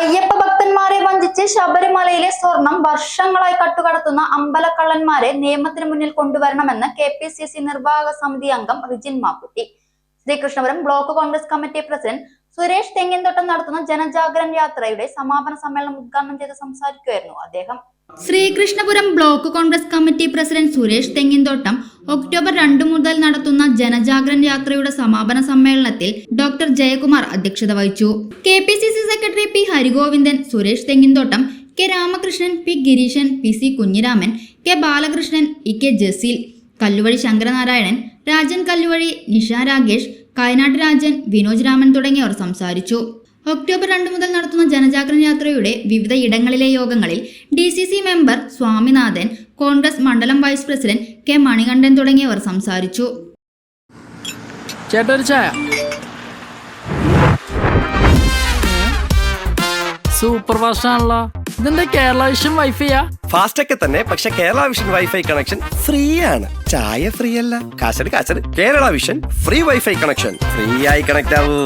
അയ്യപ്പ ഭക്തന്മാരെ വഞ്ചിച്ച് ശബരിമലയിലെ സ്വർണം വർഷങ്ങളായി കട്ടുകടത്തുന്ന അമ്പലക്കള്ളന്മാരെ നിയമത്തിന് മുന്നിൽ കൊണ്ടുവരണമെന്ന് കെ പി സി സി നിർവാഹക സമിതി അംഗം Rijin Makkutty. Sreekrishnapuram block Congress committee president Suresh Thenginthottam നടത്തുന്ന ജനജാഗരൺ യാത്രയുടെ സമാപന സമ്മേളനം ഉദ്ഘാടനം ചെയ്ത് സംസാരിക്കുകയായിരുന്നു അദ്ദേഹം. Sreekrishnapuram block Congress committee president Suresh Thenginthottam October രണ്ടു മുതൽ നടത്തുന്ന ജനജാഗ്രൻ യാത്രയുടെ സമാപന സമ്മേളനത്തിൽ ഡോക്ടർ ജയകുമാർ അധ്യക്ഷത വഹിച്ചു. K P C C secretary P Harigovindan Suresh Thenginthottam K Ramakrishnan P Gireeshan P C Kunhiraman K Balakrishnan E K Jaseel Kalluvazhi Sankaranarayanan Rajan Kalluvazhi Nisha Ragesh Kayanad Rajan Vinoj Raman തുടങ്ങിയവർ സംസാരിച്ചു. October രണ്ട് മുതൽ നടത്തുന്ന ജനജാഗ്രൻ യാത്രയുടെ വിവിധ ഇടങ്ങളിലെ യോഗങ്ങളിൽ D member Swaminathan Congress മണ്ഡലം vice president K Manikandan തുടങ്ങിയവർ സംസാരിച്ചു. സൂപ്പർ കേരള വിഷൻ വൈഫൈയാ? ഫാസ്റ്റ് ഒക്കെ തന്നെ പക്ഷെ Kerala vision wifi connection free ആണ് ചായ ഫ്രീ അല്ല കാശട് കാശട്. Kerala vision free wifi connection free ആയി കണക്ട് ആവൂ